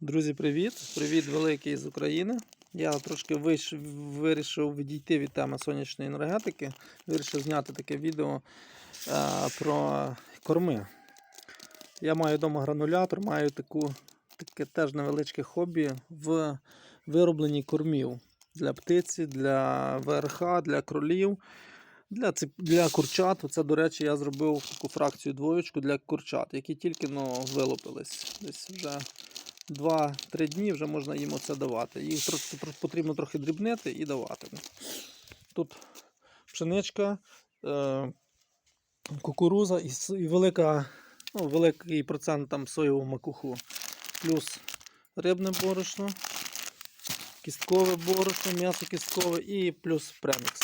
Друзі, привіт! Привіт великий з України. Я трошки виш... вирішив відійти від теми сонячної енергетики. Вирішив зняти таке відео е, про корми. Я маю вдома гранулятор, маю таку, таке теж невеличке хобі в виробленні кормів для птиці, для ВРХ, для кролів. Для, цип- для курчат, це, до речі, я зробив таку фракцію двоєчку для курчат, які тільки ну, вилупились. Десь вже 2-3 дні вже можна їм оце давати. Їх потрібно трохи дрібнити і давати. Тут пшеничка, е, кукуруза і, велика, ну, великий процент там соєвого макуху. Плюс рибне борошно, кісткове борошно, м'ясо кісткове і плюс премікс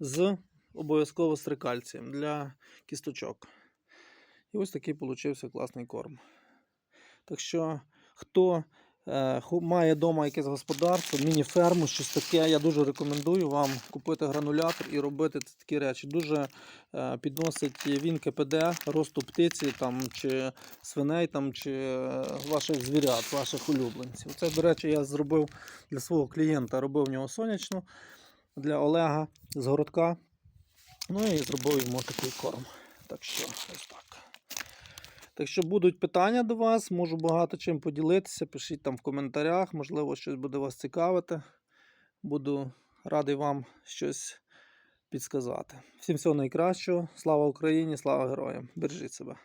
з обов'язково стрикальцієм для кісточок. І ось такий получився класний корм. Так що, хто е, має вдома якесь господарство, міні-ферму, щось таке, я дуже рекомендую вам купити гранулятор і робити такі речі. Дуже е, підносить він КПД росту птиці там, чи свиней, там, чи е, ваших звірят, ваших улюбленців. Це, до речі, я зробив для свого клієнта, робив в нього сонячну для Олега з городка. Ну і зробив йому такий корм. Так що ось так. Так що будуть питання до вас, можу багато чим поділитися. Пишіть там в коментарях, можливо, щось буде вас цікавити. Буду радий вам щось підсказати. Всім всього найкращого. Слава Україні, слава героям! Бережіть себе!